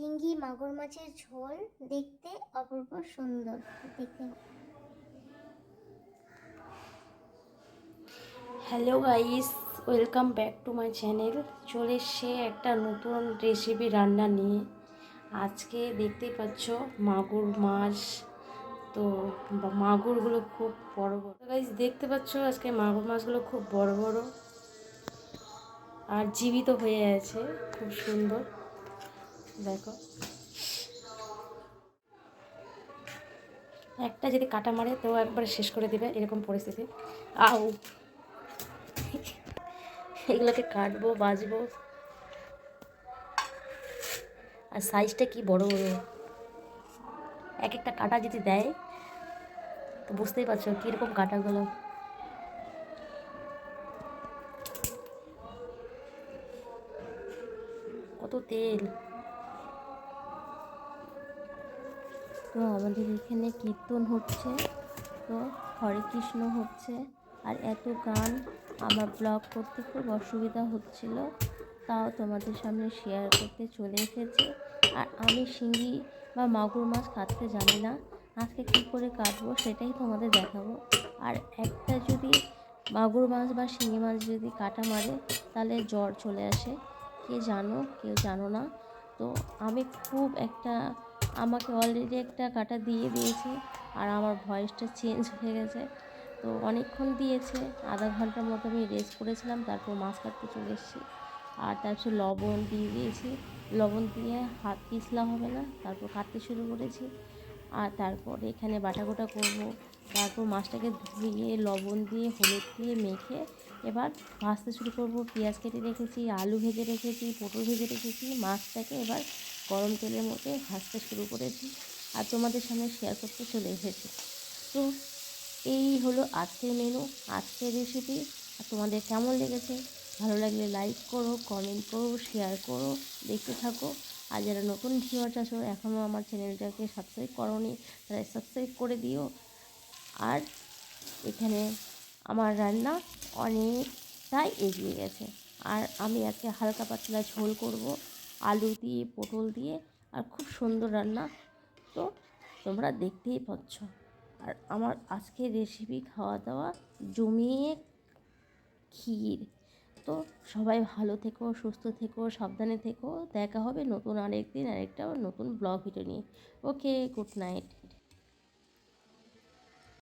শিঙ্গি মাগুর মাছের ঝোল দেখতে অপূর্ব সুন্দর, দেখতে hello guys welcome back to my channel চলে এসছে একটা নতুন রেসিপি রান্না নিয়ে। আজকে দেখতেই পাচ্ছ মাগুর মাছ। তো মাগুরগুলো খুব বড় বড়। গাইস দেখতে পাচ্ছ আজকে মাগুর মাছগুলো খুব বড় বড়। আর জীবিত হয়ে আছে, খুব সুন্দর। দেখো। একটা যদি কাটা মারে, তো একবার শেষ করে দেবে এরকম পরিস্থিতি। আউ। এগুলোকে কাটবো বাজবো আর সাইজটা কি বড় বড় এক একটা কাটা যদি দেয়, তো বুঝতেই পারছ কীরকম কাটাগুলো। কত তেল। তো আমাদের এখানে কীর্তন হচ্ছে, তো হরে কৃষ্ণ হচ্ছে, আর এত গান আমার ব্লগ করতে খুব অসুবিধা হচ্ছিল, তাও তোমাদের সামনে শেয়ার করতে চলে এসেছি। আর আমি শিঙ্গি বা মাগুর মাছ কাটতে জানি না, আজকে কী করে কাটবো সেটাই তোমাদের দেখাবো। আর একটা যদি মাগুর মাছ বা শিঙি মাছ যদি কাটা মারে, তাহলে জ্বর চলে আসে, কে জানো, কেউ জানো না। তো আমি খুব একটা আমাকে অলরেডি একটা কাটা দিয়ে দিয়েছে আর আমার ভয়েসটা চেঞ্জ হয়ে গেছে। তো অনেকক্ষণ দিয়েছে, আধা ঘণ্টার মতো আমি রেস্ট করেছিলাম, তারপর মাছ কাটতে চলে এসেছি। আর তারপর লবণ দিয়ে দিয়েছি। লবণ দিয়ে হাত পিছলা হবে না, তারপর কাটতে শুরু করেছি। আর তারপর এখানে বাটা গোটা করব। তারপর মাছটাকে ধুয়ে, লবণ দিয়ে, হলুদ দিয়ে মেখে এবার ভাজতে শুরু করব। পেঁয়াজ কেটে রেখেছি, আলু ভেজে রেখেছি, পটল ভেজে রেখেছি, মাছটাকে এবার গরম তেলের মধ্যে ভাজতে শুরু করেছি আর তোমাদের সামনে শেয়ার করতে চলে এসেছি। তো এই হলো আজকের মেনু আজকের রেসিপি আর তোমাদের কেমন লেগেছে? ভালো লাগলে লাইক করো কমেন্ট করো শেয়ার করো, দেখতে থাকো। আর যারা নতুন ভিউয়ার্স আছো এখনও আমার চ্যানেলটাকে সাবস্ক্রাইব করোনি, তারা সাবস্ক্রাইব করে দিও। আর এখানে আমার রান্না অনেকটাই এগিয়ে গেছে। আর আমি আজকে হালকা পাতলা ঝোল করব। আলু দিয়ে, পটল দিয়ে আর খুব সুন্দর রান্না। তো তোমরা দেখতেই পাচ্ছ। আর আমার আজকে রেসিপি খাওয়া দাওয়া জমিয়ে ক্ষীর। তো সবাই ভালো থেকো, সুস্থ থেকো, সাবধানে থেকো। দেখা হবে নতুন আরেকদিন, আরেকটা নতুন ব্লগ ভিডিও নিয়ে। Okay good night